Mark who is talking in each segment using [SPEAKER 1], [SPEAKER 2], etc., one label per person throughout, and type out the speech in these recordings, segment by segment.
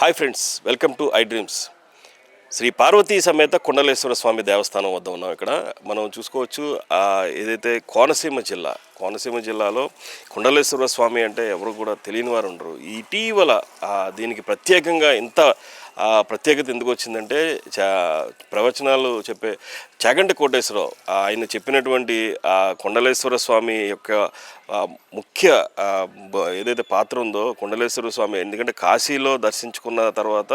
[SPEAKER 1] Hi friends welcome to I dreams. Shri Parvati సమేత కుండలేశ్వర స్వామి దేవస్థానం వద్ద ఉన్నాం ఇక్కడ. మనం చూసుకోవచ్చు ఏదైతే కోనసీమ జిల్లా కోనసీమ జిల్లాలో కుండలేశ్వర స్వామి అంటే ఎవరు కూడా తెలియని వారు ఉండరు. ఇటీవల దీనికి ప్రత్యేకంగా ఇంత ఆ, ప్రత్యేకత ఎందుకు వచ్చిందంటే చా ప్రవచనాలు చెప్పే చాగంటి కోటేశ్వరరావు ఆయన చెప్పినటువంటి ఆ కొండలేశ్వర స్వామి యొక్క ముఖ్య ఏదైతే పాత్ర ఉందో కొండలేశ్వర స్వామి ఎందుకంటే కాశీలో దర్శించుకున్న తర్వాత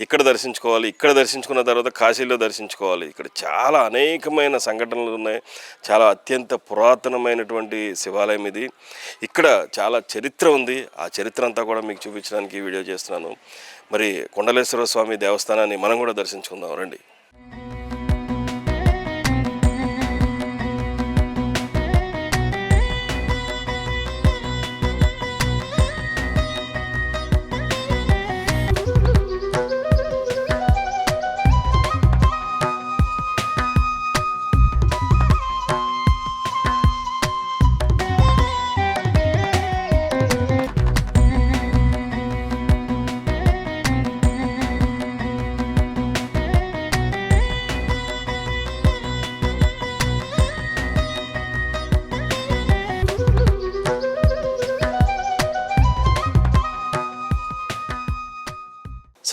[SPEAKER 1] ఇక్కడ దర్శించుకోవాలి ఇక్కడ దర్శించుకున్న తర్వాత కాశీలో దర్శించుకోవాలి. ఇక్కడ చాలా అనేకమైన సంఘటనలు ఉన్నాయి. చాలా అత్యంత పురాతనమైనటువంటి శివాలయం ఇది. ఇక్కడ చాలా చరిత్ర ఉంది. ఆ చరిత్ర అంతా కూడా మీకు చూపించడానికి వీడియో చేస్తున్నాను. మరి కొండలేశ్వర స్వామి దేవస్థానాన్ని మనం కూడా దర్శించుకుందాం రండి.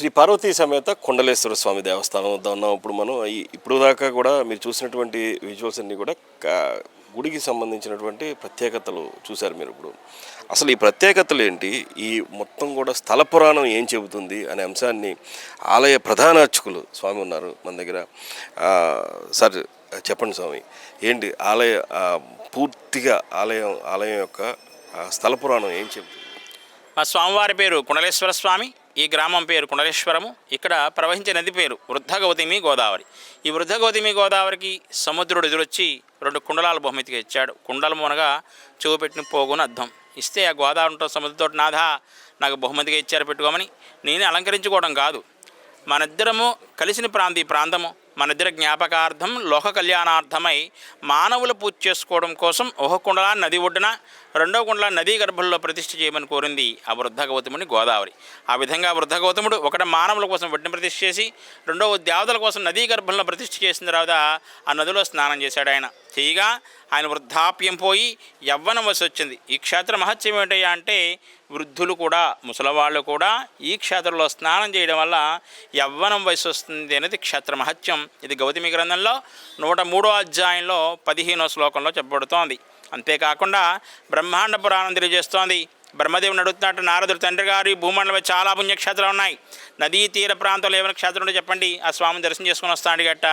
[SPEAKER 1] శ్రీ పార్వతీ సమేత కొండలేశ్వర స్వామి దేవస్థానం వద్ద ఉన్నాం. ఇప్పుడు మనం ఇప్పుడు దాకా కూడా మీరు చూసినటువంటి విజువల్స్ అన్నీ కూడా గుడికి సంబంధించినటువంటి ప్రత్యేకతలు చూశారు మీరు ఇప్పుడు. అసలు ఈ ప్రత్యేకతలు ఏంటి? ఈ మొత్తం కూడా స్థల పురాణం ఏం చెబుతుంది అనే అంశాన్ని ఆలయ ప్రధాన అర్చకులు స్వామి ఉన్నారు మన దగ్గర. సార్ చెప్పండి స్వామి. ఏంటి? ఆలయ పూర్తిగా ఆలయం ఆలయం యొక్క స్థల పురాణం ఏం చెబుతుంది?
[SPEAKER 2] మా స్వామివారి పేరు కుండలేశ్వర స్వామి. ఈ గ్రామం పేరు కుండలేశ్వరము. ఇక్కడ ప్రవహించే నది పేరు వృద్ధ గౌతమి గోదావరి. ఈ వృద్ధ గౌతమి గోదావరికి సముద్రుడు ఎదురొచ్చి రెండు కుండలాల బహుమతిగా ఇచ్చాడు. కుండలము అనగా చూపెట్టిన పోగుని అర్థం ఇస్తే ఆ గోదావరితో సముద్రంతో నాథ నాకు బహుమతిగా ఇచ్చారు పెట్టుకోమని నేనే అలంకరించుకోవడం కాదు. మనిద్దరము కలిసిన ప్రాంతం ఈ ప్రాంతము మనిద్దరి జ్ఞాపకార్థం లోక కళ్యాణార్థమై మానవులు పూజ చేసుకోవడం కోసం ఒక కుండల నది ఒడ్డున రెండో కుండల నదీ గర్భంలో ప్రతిష్ఠ చేయమని కోరింది ఆ వృద్ధ గౌతముని గోదావరి. ఆ విధంగా వృద్ధ గౌతముడు ఒకటి మానవుల కోసం ఒడ్డున ప్రతిష్ఠ చేసి రెండవ దేవతల కోసం నదీ గర్భంలో ప్రతిష్ఠ చేసిన తర్వాత ఆ నదిలో స్నానం చేశాడు ఆయన. చేయగా ఆయన వృద్ధాప్యం పోయి యవ్వనం వసి వచ్చింది. ఈ క్షేత్ర మహత్యం ఏంటయ్యా అంటే వృద్ధులు కూడా ముసలవాళ్ళు కూడా ఈ క్షేత్రంలో స్నానం చేయడం వల్ల యవ్వనం వయసు వస్తుంది అనేది క్షేత్ర మహత్యం. ఇది గౌతమి గ్రంథంలో నూట మూడో అధ్యాయంలో పదిహేనో శ్లోకంలో చెప్పబడుతోంది. అంతేకాకుండా బ్రహ్మాండ పురాణం తెలియజేస్తోంది. బ్రహ్మదేవుని అడుగుతున్నట్టు నారదుడు తండ్రి గారు ఈ చాలా పుణ్యక్షేత్రాలు ఉన్నాయి. నదీ తీర ప్రాంతంలో ఏమైనా క్షేత్రం ఉంటే చెప్పండి. ఆ స్వామిని దర్శనం చేసుకుని వస్తాడు గట్ట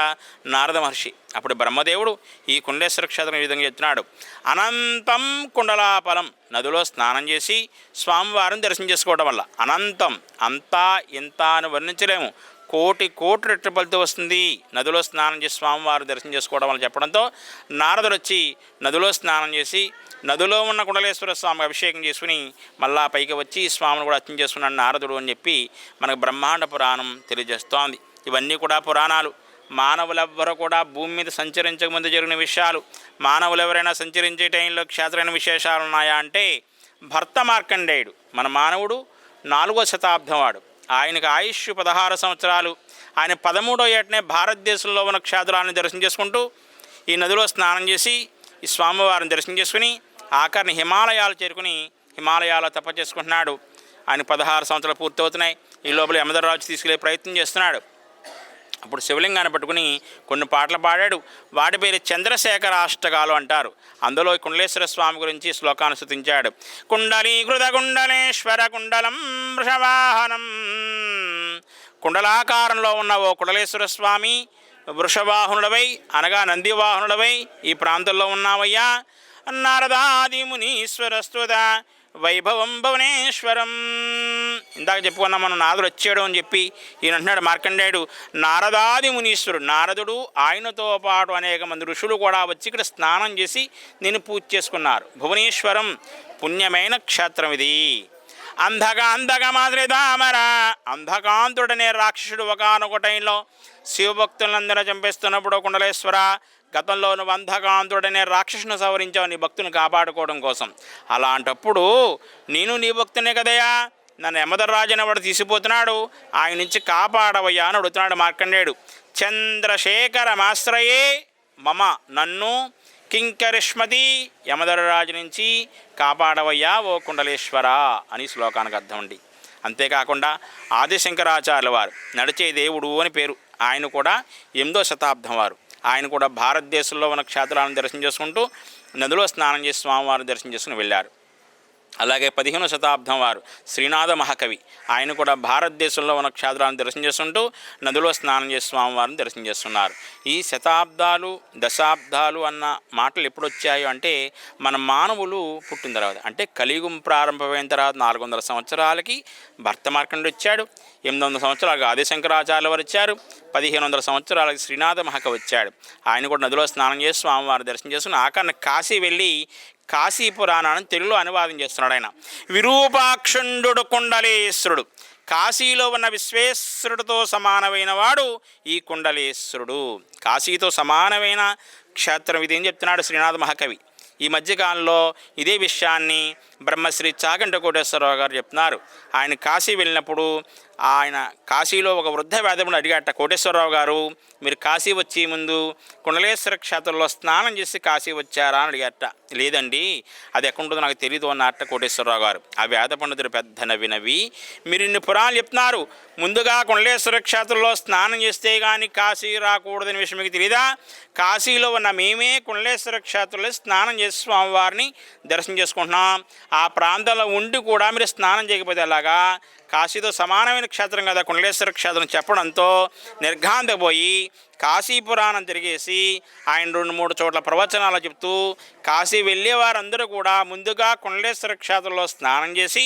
[SPEAKER 2] నారద మహర్షి. అప్పుడు బ్రహ్మదేవుడు ఈ కుండేశ్వర క్షేత్రం ఈ విధంగా చెప్తున్నాడు. అనంతం కుండలాపలం నదిలో స్నానం చేసి స్వామివారిని దర్శనం చేసుకోవడం వల్ల అనంతం అంతా ఇంత అని వర్ణించలేము. కోటి కోటి రెట్ల ఫలితం వస్తుంది? నదిలో స్నానం చేసి స్వామివారు దర్శనం చేసుకోవడం వల్ల చెప్పడంతో నారదుడు వచ్చి నదిలో స్నానం చేసి నదిలో ఉన్న కుండలేశ్వర స్వామికి అభిషేకం చేసుకుని మళ్ళా పైకి వచ్చి స్వామిని కూడా అర్చన చేసుకున్నాడు నారదుడు అని చెప్పి మనకు బ్రహ్మాండ పురాణం తెలియజేస్తోంది. ఇవన్నీ కూడా పురాణాలు. మానవులెవ్వరూ కూడా భూమి మీద సంచరించక ముందు జరిగిన విషయాలు. మానవులు ఎవరైనా సంచరించే టైంలో క్షేత్రమైన విశేషాలు ఉన్నాయా అంటే భర్త మార్కండేయుడు మన మానవుడు నాలుగో శతాబ్దం వాడు. ఆయనకు ఆయుష్ పదహారు సంవత్సరాలు. ఆయన పదమూడో ఏటనే భారతదేశంలో ఉన్న క్షేత్రాలను దర్శనం చేసుకుంటూ ఈ నదిలో స్నానం చేసి ఈ స్వామివారిని దర్శనం చేసుకుని ఆఖరిని హిమాలయాలు చేరుకుని హిమాలయాల్లో తప చేసుకుంటున్నాడు. ఆయన పదహారు సంవత్సరాలు పూర్తవుతున్నాయి. ఈ లోపల యమధరాజు తీసుకెళ్ళే ప్రయత్నం చేస్తున్నాడు. అప్పుడు శివలింగాన్ని పట్టుకుని కొన్ని పాటలు పాడాడు. వాటి పేరు చంద్రశేఖర అష్టకాలు అంటారు. అందులో ఈ కుండలేశ్వర స్వామి గురించి శ్లోకాన్ని శృతించాడు కుండలీకృత కుండలేశ్వర కుండలం వృషవాహనం కుండలాకారంలో ఉన్న ఓ కుండలేశ్వర స్వామి వృషవాహనుడవై అనగా నందివాహనుడవై ఈ ప్రాంతంలో ఉన్నావయ్యా నారదాది మునీశ్వరస్తుత వైభవం భువనేశ్వరం. ఇందాక చెప్పుకున్నాం మనం నారదుడు వచ్చాడు అని చెప్పి ఈయన అంటున్నాడు మార్కండేయుడు నారదాది మునీశ్వరుడు నారదుడు ఆయనతో పాటు అనేక మంది ఋషులు కూడా వచ్చి ఇక్కడ స్నానం చేసి నేను పూజ చేసుకున్నారు. భువనేశ్వరం పుణ్యమైన క్షేత్రం ఇది. అంధక అంధక మాదిరి దామర. అంధకాంతుడనే రాక్షసుడు ఒకనొక టైంలో శివభక్తులందరూ చంపేస్తున్నప్పుడు కుండలేశ్వర గతంలో నువ్వు అంధకాంతుడనే రాక్షసును సవరించావు నీ భక్తుని కాపాడుకోవడం కోసం. అలాంటప్పుడు నేను నీ భక్తునే కదయా నన్ను యమధర్రాజుని వాడు తీసిపోతున్నాడు ఆయన నుంచి కాపాడవయ్యా అని అడుగుతున్నాడు మార్కండేయుడు. చంద్రశేఖర మాశ్రయే మమ నన్ను కింకరిష్మతి యమధరరాజు నుంచి కాపాడవయ్యా ఓ కుండలేశ్వర అని శ్లోకానికి అర్థం అండి. అంతేకాకుండా ఆదిశంకరాచార్యుల వారు నడిచే దేవుడు అని పేరు. ఆయన కూడా ఎనిమిదో శతాబ్దం వారు. ఆయన కూడా భారతదేశంలో ఉన్న క్షేత్రాలను దర్శనం చేసుకుంటూ నదిలో స్నానం చేసి స్వామివారిని దర్శనం చేసుకుని వెళ్ళారు. అలాగే పదిహేనో శతాబ్దం వారు శ్రీనాథ మహాకవి. ఆయన కూడా భారతదేశంలో ఉన్న క్షేత్రాలను దర్శనం చేస్తుంటూ నదిలో స్నానం చేసి స్వామివారిని దర్శనం చేస్తున్నారు. ఈ శతాబ్దాలు దశాబ్దాలు అన్న మాటలు ఎప్పుడు వచ్చాయో అంటే మన మానవులు పుట్టిన తర్వాత అంటే కలియుగం ప్రారంభమైన తర్వాత నాలుగు వందల సంవత్సరాలకి భర్త మార్కండు వచ్చాడు ఎనిమిది వందల సంవత్సరాలకు ఆదిశంకరాచార్యుల వారు వచ్చారు పదిహేను వందల సంవత్సరాలకి శ్రీనాథ మహక వచ్చాడు. ఆయన కూడా నదిలో స్నానం చేసి స్వామివారి దర్శనం చేసుకుని ఆఖరణ కాశీ వెళ్ళి కాశీ పురాణాన్ని తెలుగులో అనువాదం చేస్తున్నాడు ఆయన. విరూపాక్షుండు కుండలేశ్వరుడు. కాశీలో ఉన్న విశ్వేశ్వరుడితో సమానమైన వాడు ఈ కుండలేశ్వరుడు. కాశీతో సమానమైన క్షేత్రం ఇది ఏం చెప్తున్నాడు శ్రీనాథ మహాకవి. ఈ మధ్యకాలంలో ఇదే విషయాన్ని బ్రహ్మశ్రీ చాగంట కోటేశ్వరరావు గారు చెప్తున్నారు. ఆయన కాశీ వెళ్ళినప్పుడు ఆయన కాశీలో ఒక వృద్ధ వేదముడు అడిగాట కోటేశ్వరరావు గారు మీరు కాశీ వచ్చే ముందు కుండలేశ్వర క్షేత్రంలో స్నానం చేసి కాశీ వచ్చారా? అని అడిగారట లేదండి అది ఎక్కడుంటుందో నాకు తెలియదు అన్నట్ట కోటేశ్వరరావు గారు. ఆ వేద పండితుడు పెద్ద నవ్వి మీరు ఇన్ని పురాణాలు చెప్తున్నారు. ముందుగా కుండలేశ్వర క్షేత్రంలో స్నానం చేస్తే కానీ కాశీ రాకూడదని విషయం మీకు తెలియదా కాశీలో ఉన్న మేమే కుండలేశ్వర క్షేత్రంలో స్నానం చేసి స్వామివారిని దర్శనం చేసుకుంటున్నాం. ఆ ప్రాంతంలో ఉండి కూడా మీరు స్నానం చేయకపోతే అలాగా కాశీతో సమానమైన క్షేత్రం కదా కుండలేశ్వర క్షేత్రం చెప్పడంతో నిర్ఘాంతపోయి కాశీ పురాణం తిరిగేసి ఆయన రెండు మూడు చోట్ల ప్రవచనాలు చెప్తూ కాశీ వెళ్ళేవారందరూ కూడా ముందుగా కుండలేశ్వర క్షేత్రంలో స్నానం చేసి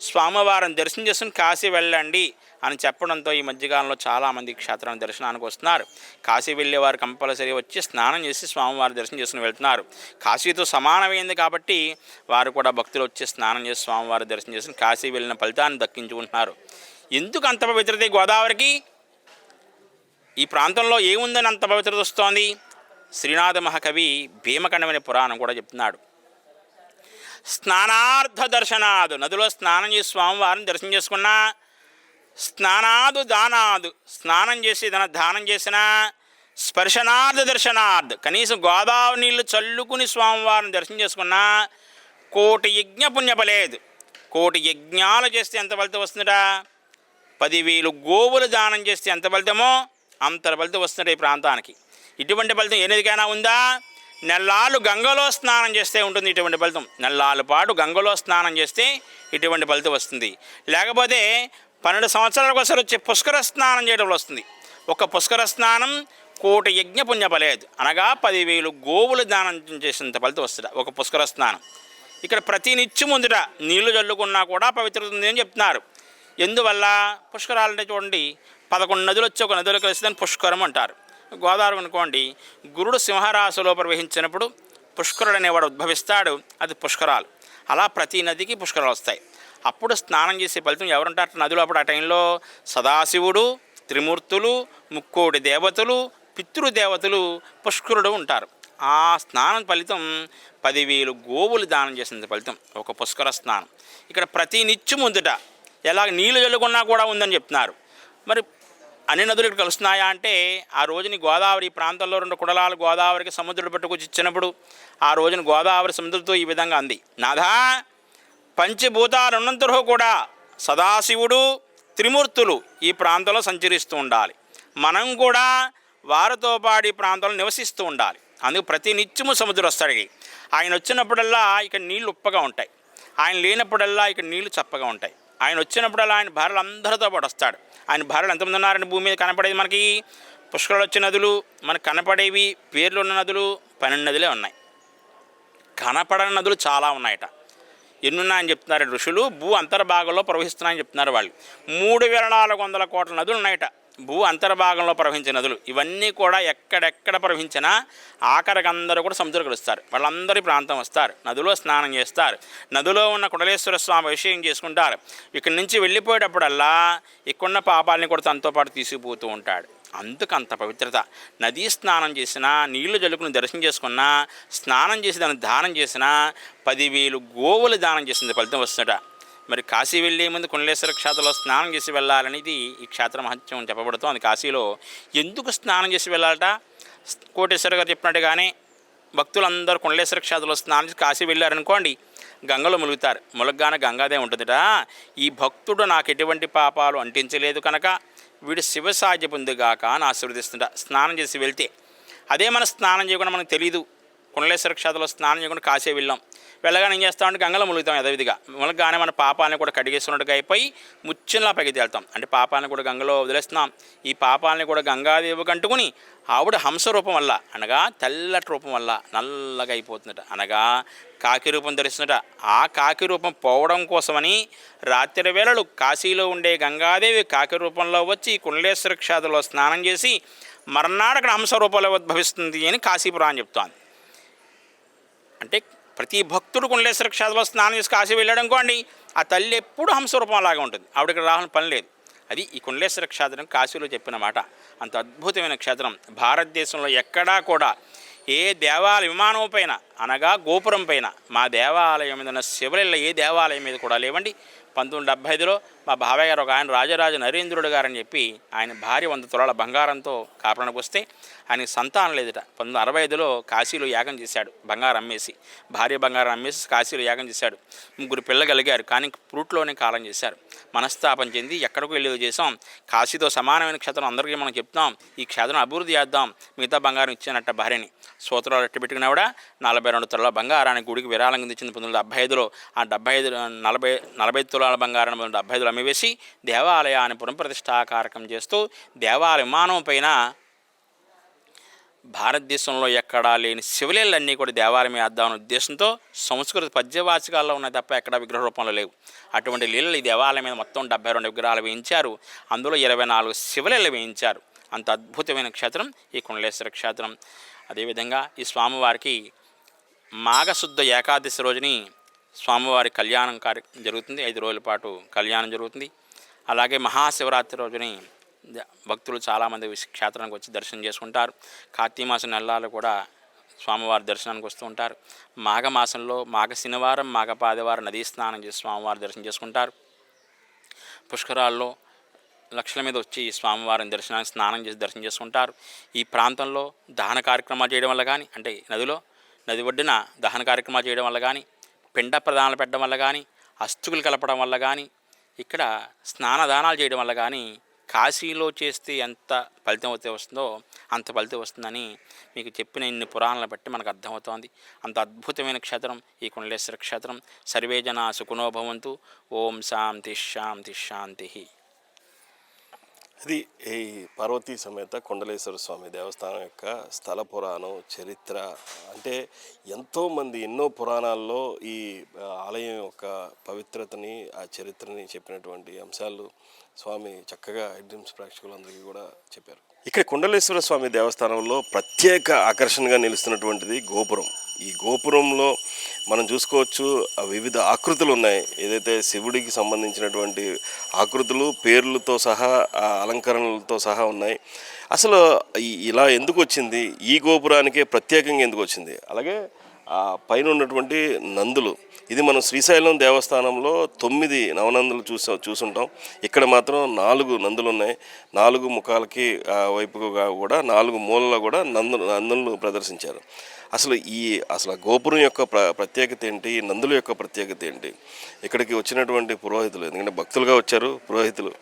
[SPEAKER 2] స్వామివారిని దర్శనం చేసుకుని కాశీ వెళ్ళండి అని చెప్పడంతో ఈ మధ్యకాలంలో చాలామంది క్షేత్రం దర్శనానికి వస్తున్నారు. కాశీ వెళ్ళేవారు కంపల్సరీ వచ్చి స్నానం చేసి స్వామివారి దర్శనం చేసుకుని వెళ్తున్నారు. కాశీతో సమానమైంది కాబట్టి వారు కూడా భక్తులు వచ్చి స్నానం చేసి స్వామివారి దర్శనం చేసుకుని కాశీ వెళ్ళిన ఫలితాన్ని దక్కించుకుంటున్నారు. ఎందుకు అంత పవిత్రత గోదావరికి? ఈ ప్రాంతంలో ఏముందని అంత పవిత్రత వస్తోంది? శ్రీనాథ మహాకవి భీమకండమనే పురాణం కూడా చెప్తున్నాడు. స్నానార్థ దర్శనాదు. నదిలో స్నానం చేసి స్వామివారిని దర్శనం చేసుకున్నా స్నానాదు దానాదు. స్నానం చేసి ఏదైనా దానం చేసినా స్పర్శనార్థ దర్శనార్థ్. కనీసం గోదావరి నీళ్ళు చల్లుకుని స్వామివారిని దర్శనం చేసుకున్నా కోటి యజ్ఞ పుణ్యపలేదు కోటి యజ్ఞాలు చేస్తే ఎంత ఫలితం వస్తుందట? పదివేలు గోవులు దానం చేస్తే ఎంత ఫలితమో అంత ఫలితం వస్తుందట ఈ ప్రాంతానికి. ఇటువంటి ఫలితం ఎనిదికైనా ఉందా? నెల్లాళ్ళు గంగలో స్నానం చేస్తే ఉంటుంది ఇటువంటి ఫలితం. నెల్లాళ్ళ పాటు గంగలో స్నానం చేస్తే ఇటువంటి ఫలితం వస్తుంది. లేకపోతే పన్నెండు సంవత్సరాలకు ఒకసారి వచ్చే పుష్కర స్నానం చేయడం వల్ల వస్తుంది. ఒక పుష్కర స్నానం కోటి యజ్ఞ పుణ్యపలేదు అనగా పదివేలు గోవులు దానం చేసినంత ఫలితం వస్తుంది. ఒక పుష్కర స్నానం. ఇక్కడ ప్రతి నిత్యం ముందుట నీళ్ళు చల్లుకున్నా కూడా పవిత్రత ఉంది అని చెప్తున్నారు. ఎందువల్ల? పుష్కరాలంటే చూడండి పదకొండు నదులు వచ్చి ఒక నదులు కలిసి దాన్ని పుష్కరం అంటారు. గోదావరి అనుకోండి గురుడు సింహరాశిలో ప్రవహించినప్పుడు పుష్కరుడు అనేవాడు ఉద్భవిస్తాడు అది పుష్కరాలు. అలా ప్రతి నదికి పుష్కరాలు వస్తాయి. అప్పుడు స్నానం చేసే ఫలితం ఎవరుంటారు? నదిలో అప్పుడు ఆ టైంలో సదాశివుడు త్రిమూర్తులు ముక్కోడి దేవతలు పితృదేవతలు పుష్కరుడు ఉంటారు. ఆ స్నానం ఫలితం పదివేలు గోవులు దానం చేసిన ఫలితం. ఒక పుష్కర స్నానం. ఇక్కడ ప్రతి నిత్యం ముందుట ఎలా నీళ్ళు చల్లుకున్నా కూడా ఉందని చెప్తున్నారు. మరి అన్ని నదులు ఇక్కడ కలుస్తున్నాయా అంటే ఆ రోజుని గోదావరి ప్రాంతంలో రెండు కుడలాలు గోదావరికి సముద్రుడు పట్టుకొచ్చి ఇచ్చినప్పుడు ఆ రోజున గోదావరి సముద్రంతో ఈ విధంగా అంది. నాథా పంచభూతాలున్నంతరూ కూడా సదాశివుడు త్రిమూర్తులు ఈ ప్రాంతంలో సంచరిస్తూ ఉండాలి. మనం కూడా వారితో పాటు ఈ ప్రాంతంలో నివసిస్తూ ఉండాలి. అందుకు ప్రతి నిత్యము సముద్రం వస్తాడు ఆయన వచ్చినప్పుడల్లా ఇక్కడ నీళ్ళు ఉప్పగా ఉంటాయి. ఆయన లేనప్పుడల్లా ఇక్కడ నీళ్ళు చప్పగా ఉంటాయి. ఆయన వచ్చినప్పుడల్లా ఆయన భార్యలు అందరితో పాటు వస్తాడు. ఆయన భార్యలు ఎంతమంది ఉన్నారని భూమి మీద కనపడేది మనకి పుష్కరాలు వచ్చే నదులు మనకు కనపడేవి పేర్లు ఉన్న నదులు పన్నెండు నదులే ఉన్నాయి. కనపడని నదులు చాలా ఉన్నాయట. ఎన్నున్నాయని చెప్తున్నారు ఋషులు. భూ అంతర్భాగంలో ప్రవహిస్తున్నాయని చెప్తున్నారు వాళ్ళు. మూడు వేల నాలుగు వందల కోట్ల నదులు ఉన్నాయట. భూ అంతర్భాగంలో ప్రవహించే నదులు. ఇవన్నీ కూడా ఎక్కడెక్కడ ప్రవహించినా ఆఖరికి అందరూ కూడా సముద్రం కలుస్తారు వాళ్ళందరి ప్రాంతం వస్తారు. నదిలో స్నానం చేస్తారు. నదిలో ఉన్న కుటలేశ్వర స్వామి అభిషేకం చేసుకుంటారు. ఇక్కడి నుంచి వెళ్ళిపోయేటప్పుడల్లా ఇక్కడున్న పాపాలని కూడా తనతో పాటు తీసుకుపోతూ ఉంటాడు. అందుకు అంత పవిత్రత. నదీ స్నానం చేసినా నీళ్ళు జలుకుని దర్శనం చేసుకున్నా స్నానం చేసి దాన్ని దానం చేసినా పదివేలు గోవులు దానం చేసింది ఫలితం వస్తుందట. మరి కాశీ వెళ్ళే ముందు కుండలేశ్వర క్షేత్రంలో స్నానం చేసి వెళ్ళాలనేది ఈ క్షేత్ర మహత్యం చెప్పబడుతోంది కాశీలో ఎందుకు స్నానం చేసి వెళ్ళాలట? కోటేశ్వర గారు చెప్పినట్టుగానే భక్తులందరూ కుండలేశ్వర క్షేత్రంలో స్నానం చేసి కాశీ వెళ్ళారనుకోండి గంగలో ములుగుతారు. ములగ్గాన గంగాదే ఉంటుందిట. ఈ భక్తుడు నాకు ఎటువంటి పాపాలు అంటించలేదు కనుక వీడు శివసాధ్య పొందుగాక అని ఆశీర్వదిస్తుంట. స్నానం చేసి వెళ్తే. అదే మన స్నానం చేయకుండా మనకు తెలియదు కుండలేశ్వర క్షేత్రంలో స్నానం చేయకుండా కాసే వెళ్ళాం. వెళ్ళగానే ఏం చేస్తామంటే గంగలో ములుగుతాం యథవిధిగా. ములగ్గానే మన పాపాలను కూడా కడిగేస్తున్నట్టుగా అయిపోయి ముచ్చెనలా పైకి తేలుతాం. అంటే పాపాలను కూడా గంగలో వదిలేస్తున్నాం. ఈ పాపాలని కూడా గంగాదేవికి అంటుకుని ఆవిడ హంస రూపం వల్ల అనగా తెల్లటి రూపం వల్ల నల్లగా అయిపోతుందట. అనగా కాకి రూపం ధరిస్తుందట. ఆ కాకి రూపం పోవడం కోసమని రాత్రి వేళలు కాశీలో ఉండే గంగాదేవి కాకి రూపంలో వచ్చి కుండలేశ్వర క్షేత్రంలో స్నానం చేసి మర్నాడు అక్కడ హంస రూపంలో ఉద్భవిస్తుంది అని కాశీపురాణం చెప్తోంది. అంటే ప్రతి భక్తుడు కుండలేశ్వర క్షేత్రంలో స్నానం చేసి కాశీ వెళ్ళాడు అనుకోండి ఆ తల్లి ఎప్పుడు హంసరూపం అలాగే ఉంటుంది. ఆవిడకి రావాలని పని లేదు. అది ఈ కుండలేశ్వర క్షేత్రం కాశీలో చెప్పిన మాట. అంత అద్భుతమైన క్షేత్రం. భారతదేశంలో ఎక్కడా కూడా ఏ దేవాలయ విమానం పైన అనగా గోపురం పైన మా దేవాలయం మీద ఉన్న శివలిల్ల ఏ దేవాలయం మీద కూడా లేవండి. పంతొమ్మిది డెబ్బై ఐదులో మా బావయ్య గారు ఒక ఆయన రాజరాజ నరేంద్రుడు గారు అని చెప్పి ఆయన భార్య వంద తులాల బంగారంతో కాపురానికి వస్తే ఆయనకి సంతానం లేదట. పంతొమ్మిది అరవై ఐదులో కాశీలో యాగం చేశాడు. బంగారం అమ్మేసి భార్య బంగారం అమ్మేసి కాశీలో యాగం చేశాడు. ముగ్గురు పిల్లగలిగారు కానీ ఫ్రూట్లోనే కాలం చేశారు. మనస్తాపం చెంది ఎక్కడికో వెళ్ళి చేసాం కాశీతో సమానమైన క్షేత్రం అందరికీ మనం చెప్తాం. ఈ క్షేత్రం అభివృద్ధి చేద్దాం. మిగతా బంగారం ఇచ్చానట్ట భార్యని. సూత్రాలు ఎట్టి కూడా నలభై రెండు తులాల బంగారానికి గుడికి విరాళం కింద ఇచ్చింది. పంతొమ్మిది డెబ్బై ఐదులో ఆ డెబ్బై ఐదు నలభై నలభై తులాల బంగారం డెబ్బై ఐదులో వేసి దేవాలయాన్ని పునఃప్రతిష్టాకారకం చేస్తూ దేవాలయ విమానం పైన భారతదేశంలో ఎక్కడా లేని శివలీలన్నీ కూడా దేవాలయం వేద్దామనే ఉద్దేశంతో సంస్కృత పద్యవాచకాల్లో ఉన్నాయి తప్ప ఎక్కడా విగ్రహ రూపంలో లేవు. అటువంటి లీలలు ఈ దేవాలయం మీద మొత్తం డెబ్బై రెండు విగ్రహాలు వేయించారు. అందులో ఇరవై నాలుగు శివలీలలు వేయించారు. అంత అద్భుతమైన క్షేత్రం ఈ కుండలేశ్వర క్షేత్రం. అదేవిధంగా ఈ స్వామివారికి మాఘశుద్ధ ఏకాదశి రోజుని స్వామివారి కళ్యాణం కార్య జరుగుతుంది. ఐదు రోజుల పాటు కళ్యాణం జరుగుతుంది. అలాగే మహాశివరాత్రి రోజుని భక్తులు చాలామంది క్షేత్రానికి వచ్చి దర్శనం చేసుకుంటారు. కార్తీమాస నెలలు కూడా స్వామివారి దర్శనానికి వస్తూ ఉంటారు. మాఘ మాసంలో మాఘ శనివారం మాఘ పాదివారం నదీ స్నానం చేసి స్వామివారి దర్శనం చేసుకుంటారు. పుష్కరాల్లో లక్షల మీద వచ్చి స్వామివారిని దర్శనానికి స్నానం చేసి దర్శనం చేసుకుంటారు. ఈ ప్రాంతంలో దహన కార్యక్రమాలు చేయడం వల్ల కానీ అంటే నదిలో నది ఒడ్డున దహన కార్యక్రమాలు చేయడం వల్ల కానీ పిండ ప్రదానాలు పెట్టడం వల్ల కానీ అస్తుకులు కలపడం వల్ల కానీ ఇక్కడ స్నానదానాలు చేయడం వల్ల కానీ కాశీలో చేస్తే ఎంత ఫలితం అయితే వస్తుందో అంత ఫలితం వస్తుందని మీకు చెప్పిన ఇన్ని పురాణాలను బట్టి మనకు అర్థమవుతోంది. అంత అద్భుతమైన క్షేత్రం ఈ కుండలేశ్వర క్షేత్రం. సర్వే జన ఓం శాంతి శాంతి శాంతి.
[SPEAKER 1] ఇది ఈ పార్వతీ సమేత కొండలేశ్వర స్వామి దేవస్థానం యొక్క స్థల పురాణం చరిత్ర అంటే ఎంతోమంది ఎన్నో పురాణాల్లో ఈ ఆలయం యొక్క పవిత్రతని ఆ చరిత్రని చెప్పినటువంటి అంశాలు స్వామి చక్కగా డ్రీమ్స్ ప్రేక్షకులందరికీ కూడా చెప్పారు. ఇక్కడ కుండలేశ్వర స్వామి దేవస్థానంలో ప్రత్యేక ఆకర్షణగా నిలుస్తున్నటువంటిది గోపురం. ఈ గోపురంలో మనం చూసుకోవచ్చు వివిధ ఆకృతులు ఉన్నాయి. ఏదైతే శివుడికి సంబంధించినటువంటి ఆకృతులు పేర్లతో సహా ఆ అలంకరణలతో సహా ఉన్నాయి. అసలు ఇలా ఎందుకు వచ్చింది? ఈ గోపురానికే ప్రత్యేకంగా ఎందుకు వచ్చింది? అలాగే పైన ఉన్నటువంటి నందులు. ఇది మనం శ్రీశైలం దేవస్థానంలో తొమ్మిది నవనందులు చూసా చూసుంటాం. ఇక్కడ మాత్రం నాలుగు నందులు ఉన్నాయి నాలుగు ముఖాలకి వైపుగా కూడా నాలుగు మూలలో కూడా నందు నందులను ప్రదర్శించారు. అసలు ఈ అసలు గోపురం యొక్క ప్ర ప్రత్యేకత ఏంటి? నందుల యొక్క ప్రత్యేకత ఏంటి? ఇక్కడికి వచ్చినటువంటి పురోహితులు ఎందుకంటే భక్తులుగా వచ్చారు పురోహితులు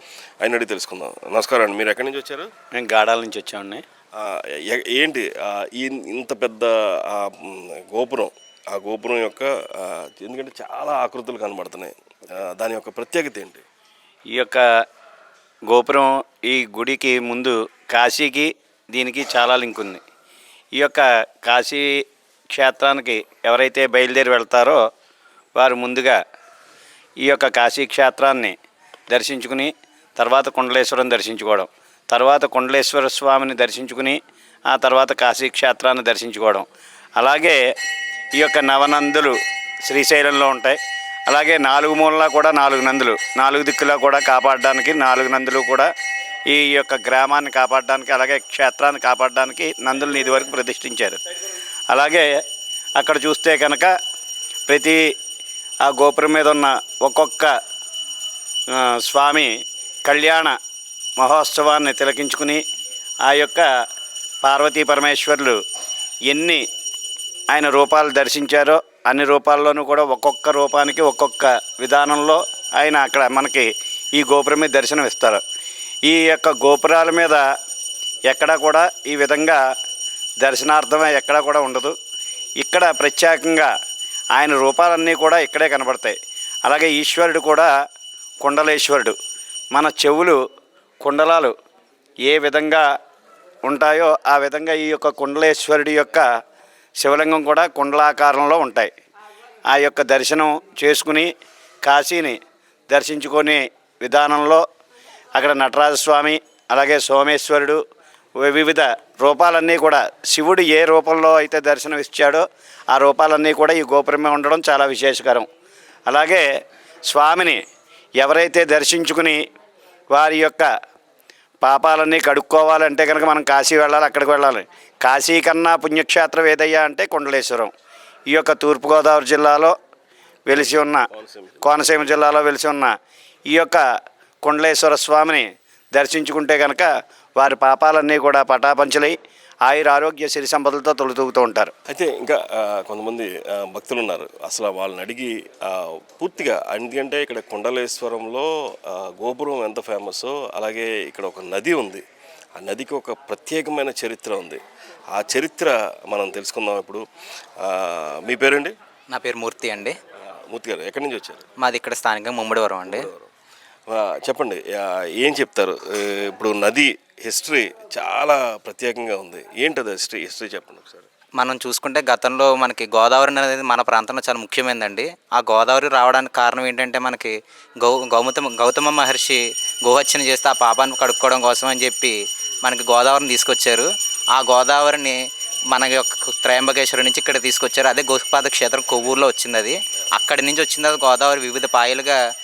[SPEAKER 1] అయినట్టు తెలుసుకుందాం. నమస్కారం అండి. మీరు ఎక్కడి నుంచి వచ్చారు?
[SPEAKER 3] మేము గాడాల నుంచి వచ్చామండి.
[SPEAKER 1] ఏంటి ఈ ఇంత పెద్ద గోపురం ఆ గోపురం యొక్క ఎందుకంటే చాలా ఆకృతులు కనబడుతున్నాయి. దాని యొక్క ప్రత్యేకత ఏంటి?
[SPEAKER 3] ఈ యొక్క గోపురం ఈ గుడికి ముందు కాశీకి దీనికి చాలా లింక్ ఉంది. ఈ యొక్క కాశీ క్షేత్రానికి ఎవరైతే బయలుదేరి వెళ్తారో వారు ముందుగా ఈ యొక్క కాశీ క్షేత్రాన్ని దర్శించుకుని తర్వాత కుండలేశ్వరం దర్శించుకోవడం. తర్వాత కుండలేశ్వర స్వామిని దర్శించుకుని ఆ తర్వాత కాశీ క్షేత్రాన్ని దర్శించుకోవడం. అలాగే ఈ యొక్క నవనందులు శ్రీశైలంలో ఉంటాయి. అలాగే నాలుగు మూలలా కూడా నాలుగు నందులు నాలుగు దిక్కులా కూడా కాపాడడానికి నాలుగు నందులు కూడా ఈ యొక్క గ్రామాన్ని కాపాడడానికి అలాగే క్షేత్రాన్ని కాపాడడానికి నందులను ఇదివరకు ప్రతిష్ఠించారు. అలాగే అక్కడ చూస్తే కనుక ప్రతి ఆ గోపురం మీద ఉన్న ఒక్కొక్క స్వామి కళ్యాణ మహోత్సవాన్ని తిలకించుకుని ఆ యొక్క పార్వతీ పరమేశ్వరులు ఎన్ని ఆయన రూపాలు దర్శించారో అన్ని రూపాల్లోనూ కూడా ఒక్కొక్క రూపానికి ఒక్కొక్క విధానంలో ఆయన అక్కడ మనకి ఈ గోపురమే మీద దర్శనం ఇస్తారు. ఈ యొక్క గోపురాల మీద ఎక్కడా కూడా ఈ విధంగా దర్శనార్థమే ఎక్కడా కూడా ఉండదు. ఇక్కడ ప్రత్యేకంగా ఆయన రూపాలన్నీ కూడా ఇక్కడే కనబడతాయి. అలాగే ఈశ్వరుడు కూడా కుండలేశ్వరుడు. మన చెవులు కుండలాలు ఏ విధంగా ఉంటాయో ఆ విధంగా ఈ యొక్క కుండలేశ్వరుడి యొక్క శివలింగం కూడా కుండలాకారంలో ఉంటాయి. ఆ యొక్క దర్శనం చేసుకుని కాశీని దర్శించుకునే విధానంలో అక్కడ నటరాజస్వామి అలాగే సోమేశ్వరుడు వివిధ రూపాలన్నీ కూడా శివుడు ఏ రూపంలో అయితే దర్శనం ఇచ్చాడో ఆ రూపాలన్నీ కూడా ఈ గోపురమే ఉండడం చాలా విశేషకరం. అలాగే స్వామిని ఎవరైతే దర్శించుకుని వారి యొక్క పాపాలన్నీ కడుక్కోవాలంటే కనుక మనం కాశీ వెళ్ళాలి అక్కడికి వెళ్ళాలి. కాశీ కన్నా పుణ్యక్షేత్రం ఏదయ్యా అంటే కుండలేశ్వరం. ఈ యొక్క తూర్పుగోదావరి జిల్లాలో వెలిసి ఉన్న కోనసీమ జిల్లాలో వెలిసి ఉన్న ఈ యొక్క కుండలేశ్వర స్వామిని దర్శించుకుంటే కనుక వారి పాపాలన్నీ కూడా పటాపంచలై ఆయుర ఆరోగ్య సిరి సంపదలతో తొలుతూగుతూ ఉంటారు.
[SPEAKER 1] అయితే ఇంకా కొంతమంది భక్తులు ఉన్నారు అసలు వాళ్ళని అడిగి పూర్తిగా ఎందుకంటే ఇక్కడ కుండలేశ్వరంలో గోపురం ఎంత ఫేమస్ అలాగే ఇక్కడ ఒక నది ఉంది. ఆ నదికి ఒక ప్రత్యేకమైన చరిత్ర ఉంది. ఆ చరిత్ర మనం తెలుసుకుందాం ఇప్పుడు. ఆ, మీ పేరండి?
[SPEAKER 4] నా పేరు మూర్తి అండి.
[SPEAKER 1] మూర్తి గారు ఎక్కడి నుంచి వచ్చారు?
[SPEAKER 4] మాది ఇక్కడ స్థానికంగా ముమ్మడివరం అండి.
[SPEAKER 1] చెప్పండి ఏం చెప్తారు? ఇప్పుడు నది హిస్టరీ చాలా ప్రత్యేకంగా ఉంది. ఏంటది హిస్టరీ? హిస్టరీ చెప్పండి ఒకసారి.
[SPEAKER 4] మనం చూసుకుంటే గతంలో మనకి గోదావరి అనేది మన ప్రాంతంలో చాలా ముఖ్యమైనదండి ఆ గోదావరి రావడానికి కారణం ఏంటంటే మనకి గౌ గౌతమ గౌతమ మహర్షి గోహత్యను చేస్తే ఆ పాపాన్ని కడుక్కోవడం కోసం అని చెప్పి మనకి గోదావరిని తీసుకొచ్చారు. ఆ గోదావరిని మన యొక్క త్రయంబకేశ్వరం నుంచి ఇక్కడ తీసుకొచ్చారు. అదే గోపాద క్షేత్రం కొవ్వూరులో వచ్చింది అది. అక్కడి నుంచి వచ్చింది అది గోదావరి వివిధ పాయలుగా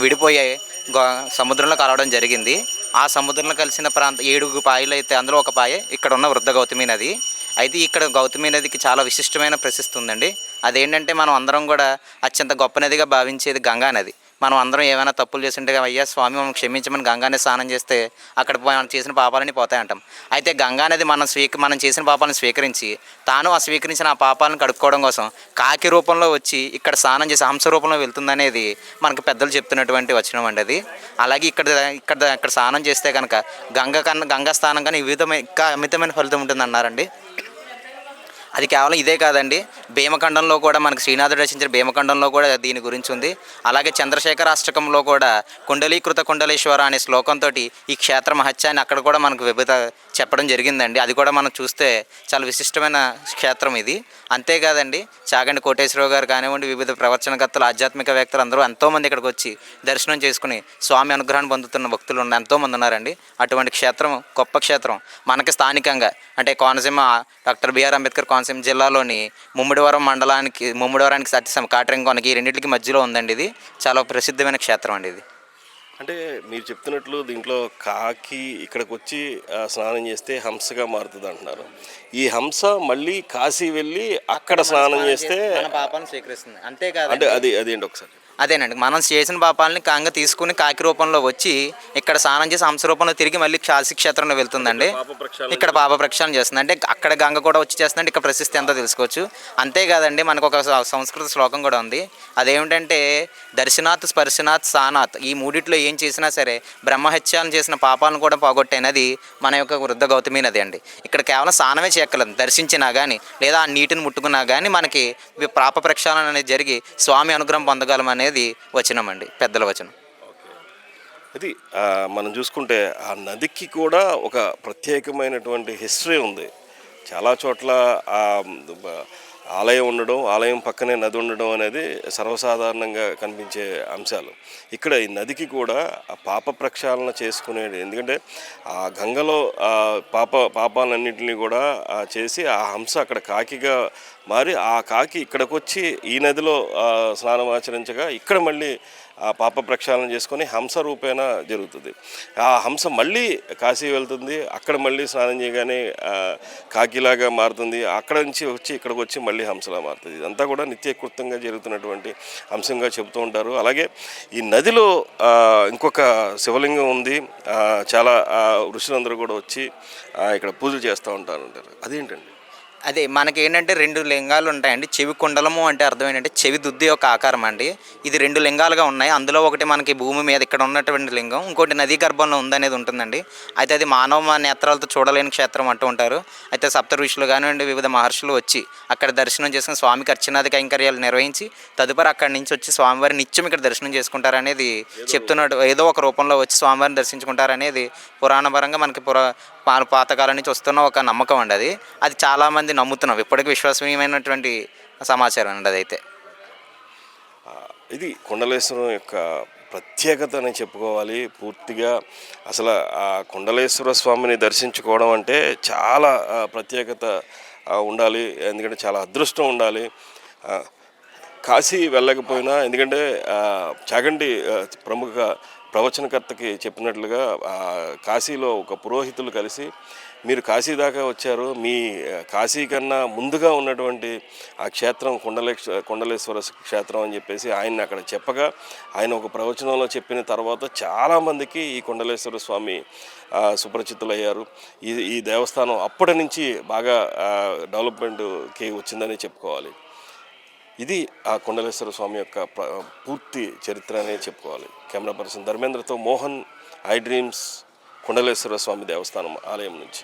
[SPEAKER 4] విడిపోయాయి గో సముద్రంలో కలవడం జరిగింది. ఆ సముద్రంలో కలిసిన ప్రాంత ఏడుగు పాయలు అయితే అందులో ఒక పాయ. ఇక్కడ ఉన్న వృద్ధ గౌతమి నది. అయితే ఇక్కడ గౌతమి నదికి చాలా విశిష్టమైన ప్రశస్తి ఉందండి. అదేంటంటే మనం అందరం కూడా అత్యంత గొప్ప నదిగా భావించేది గంగా నది. మనం అందరం ఏమైనా తప్పులు చేసింటే అయ్యా స్వామి మనం క్షమించమని గంగానే స్నానం చేస్తే అక్కడ మనం చేసిన పాపాలని పోతాయంటాం. అయితే గంగా అనేది మనం స్వీక మనం చేసిన పాపాలను స్వీకరించి తాను ఆ స్వీకరించిన ఆ పాపాలను కడుక్కోవడం కోసం కాకి రూపంలో వచ్చి ఇక్కడ స్నానం చేసి హంస రూపంలో వెళ్తుందనేది మనకు పెద్దలు చెప్తున్నటువంటి వచనం అండి అది. అలాగే ఇక్కడ ఇక్కడ ఇక్కడ స్నానం చేస్తే కనుక గంగ కన్నా గంగా స్నానం కానీ వివిధమైన ఇంకా అమితమైన ఫలితం ఉంటుంది అన్నారండి అది కేవలం ఇదే కాదండి. భీమఖండంలో కూడా మనకి శ్రీనాథుడు రచించిన భీమఖండంలో కూడా దీని గురించి ఉంది. అలాగే చంద్రశేఖర అష్టకంలో కూడా కుండలీకృత కుండలేశ్వర అనే శ్లోకంతో ఈ క్షేత్ర మహత్యాన్ని అక్కడ కూడా మనకు విభత చెప్పడం జరిగిందండి. అది కూడా మనం చూస్తే చాలా విశిష్టమైన క్షేత్రం ఇది. అంతేకాదండి చాగండి కోటేశ్వరరావు గారు కానివ్వండి వివిధ ప్రవచనకర్తలు ఆధ్యాత్మిక వ్యక్తులు అందరూ ఎంతోమంది ఇక్కడికి వచ్చి దర్శనం చేసుకుని స్వామి అనుగ్రహాన్ని పొందుతున్న భక్తులు ఉన్న ఎంతోమంది ఉన్నారండి. అటువంటి క్షేత్రం గొప్ప క్షేత్రం మనకి స్థానికంగా అంటే Konaseema doctor B R Ambedkar Konaseema జిల్లాలోని ముమ్మిడివరం మండలానికి ముమ్మిడివరానికి సమ కాటరింకోనకి ఈ రెండింటికి మధ్యలో ఉందండి ఇది. చాలా ప్రసిద్ధమైన క్షేత్రం అండి ఇది.
[SPEAKER 1] అంటే మీరు చెప్తున్నట్లు దీంట్లో కాకి ఇక్కడికి వచ్చి స్నానం చేస్తే హంసగా మారుతుంది అంటున్నారు. ఈ హంస మళ్ళీ కాశీ వెళ్ళి అక్కడ స్నానం చేస్తే
[SPEAKER 4] మన పాపాలను స్వీకరిస్తుంది. అంతేకాదు
[SPEAKER 1] అంటే అది అదేంటి ఒకసారి
[SPEAKER 4] అదేనండి. మనం చేసిన పాపాలని కాంగ తీసుకుని కాకి రూపంలో వచ్చి ఇక్కడ స్నానం చేసి హంస రూపంలో తిరిగి మళ్ళీ కాశీ క్షేత్రంలో వెళ్తుందండి. ఇక్కడ పాప ప్రక్షాళన చేస్తుంది. అంటే అక్కడ గంగ కూడా వచ్చి చేస్తుందంటే ఇక్కడ ప్రశస్తి ఎంతో తెలుసుకోవచ్చు. అంతేకాదండి మనకు ఒక సంస్కృత శ్లోకం కూడా ఉంది. అదేమిటంటే దర్శనాత్ స్పర్శనాత్ సానాత్. ఈ మూడిట్లో ఏం చేసినా సరే బ్రహ్మహత్యాలను చేసిన పాపాలను కూడా పోగొట్టేనది మన యొక్క వృద్ధ గౌతమి నది అండి. ఇక్కడ కేవలం స్నానమే చేయక్కర్లేదు. దర్శించినా కానీ లేదా ఆ నీటిని ముట్టుకున్నా కానీ మనకి పాప ప్రక్షాళన అనేది జరిగి స్వామి అనుగ్రహం పొందగలం అనేది వచనం అండి పెద్దల వచనం.
[SPEAKER 1] అది మనం చూసుకుంటే ఆ నదికి కూడా ఒక ప్రత్యేకమైనటువంటి హిస్టరీ ఉంది. చాలా చోట్ల ఆ ఆలయం ఉండడం ఆలయం పక్కనే నది ఉండడం అనేది సర్వసాధారణంగా కనిపించే అంశాలు. ఇక్కడ ఈ నదికి కూడా ఆ పాప ప్రక్షాళన చేసుకునేది ఎందుకంటే ఆ గంగలో పాప పాపాలన్నింటినీ కూడా చేసి ఆ హంస అక్కడ కాకిగా మారి ఆ కాకి ఇక్కడికి వచ్చి ఈ నదిలో స్నానం ఆచరించగా ఇక్కడ మళ్ళీ ఆ పాప ప్రక్షాళన చేసుకొని హంస రూపేణ జరుగుతుంది. ఆ హంస మళ్ళీ కాశీ వెళ్తుంది. అక్కడ మళ్ళీ స్నానం చేయగానే కాకిలాగా మారుతుంది. అక్కడ నుంచి వచ్చి ఇక్కడికి వచ్చి మళ్ళీ హంసలా మారుతుంది. ఇదంతా కూడా నిత్యకృతంగా జరుగుతున్నటువంటి అంశంగా చెబుతూ ఉంటారు. అలాగే ఈ నదిలో ఇంకొక శివలింగం ఉంది. చాలా ఋషులందరూ కూడా వచ్చి ఇక్కడ పూజలు చేస్తూ ఉంటారు. అంటారు అదేంటండి?
[SPEAKER 4] అదే మనకి ఏంటంటే రెండు లింగాలు ఉంటాయండి చెవి కుండలము అంటే అర్థం ఏంటంటే చెవి దుద్ది యొక్క ఆకారం అండి ఇది రెండు లింగాలుగా ఉన్నాయి. అందులో ఒకటి మనకి భూమి మీద ఇక్కడ ఉన్నటువంటి లింగం ఇంకోటి నదీ గర్భంలో ఉందనేది ఉంటుందండి. అయితే అది మానవ నేత్రాలతో చూడలేని క్షేత్రం అంటూ ఉంటారు. అయితే సప్త ఋషులు కానివ్వండి వివిధ మహర్షులు వచ్చి అక్కడ దర్శనం చేసుకుని స్వామికి అర్చనాది కైంకర్యాలు నిర్వహించి తదుపరి అక్కడి నుంచి వచ్చి స్వామివారి నిత్యం ఇక్కడ దర్శనం చేసుకుంటారు అనేది ఏదో ఒక రూపంలో వచ్చి స్వామివారిని దర్శించుకుంటారు అనేది పురాణపరంగా మనకి పురా పాత పాతకాలం నుంచి వస్తున్న ఒక నమ్మకం అండి అది. అది చాలామంది నమ్ముతున్నాం. ఇప్పటికీ విశ్వసనీయమైనటువంటి సమాచారం అండి అదైతే.
[SPEAKER 1] ఇది కొండలేశ్వరం యొక్క ప్రత్యేకత అని చెప్పుకోవాలి. పూర్తిగా అసలు ఆ కొండలేశ్వర స్వామిని దర్శించుకోవడం అంటే చాలా ప్రత్యేకత ఉండాలి. ఎందుకంటే చాలా అదృష్టం ఉండాలి. కాశీ వెళ్ళకపోయినా ఎందుకంటే చాగండి చాగంటి ప్రముఖ ప్రవచనకర్తకి చెప్పినట్లుగా కాశీలో ఒక పురోహితులు కలిసి మీరు కాశీ దాకా వచ్చారు. మీ కాశీ కన్నా ముందుగా ఉన్నటువంటి ఆ క్షేత్రం కుండలే కుండలేశ్వర క్షేత్రం అని చెప్పేసి ఆయన అక్కడ చెప్పగా ఆయన ఒక ప్రవచనంలో చెప్పిన తర్వాత చాలామందికి ఈ కుండలేశ్వర స్వామి సుపరిచితులయ్యారు. ఈ ఈ దేవస్థానం అప్పటి నుంచి బాగా డెవలప్మెంట్కి వచ్చిందని చెప్పుకోవాలి. ఇది ఆ కొండలేశ్వర స్వామి యొక్క పూర్తి చరిత్ర అనే చెప్పుకోవాలి. కెమెరా పర్సన్ ధర్మేంద్రతో మోహన్ ఐ డ్రీమ్స్ కొండలేశ్వర స్వామి దేవస్థానం ఆలయం నుంచి.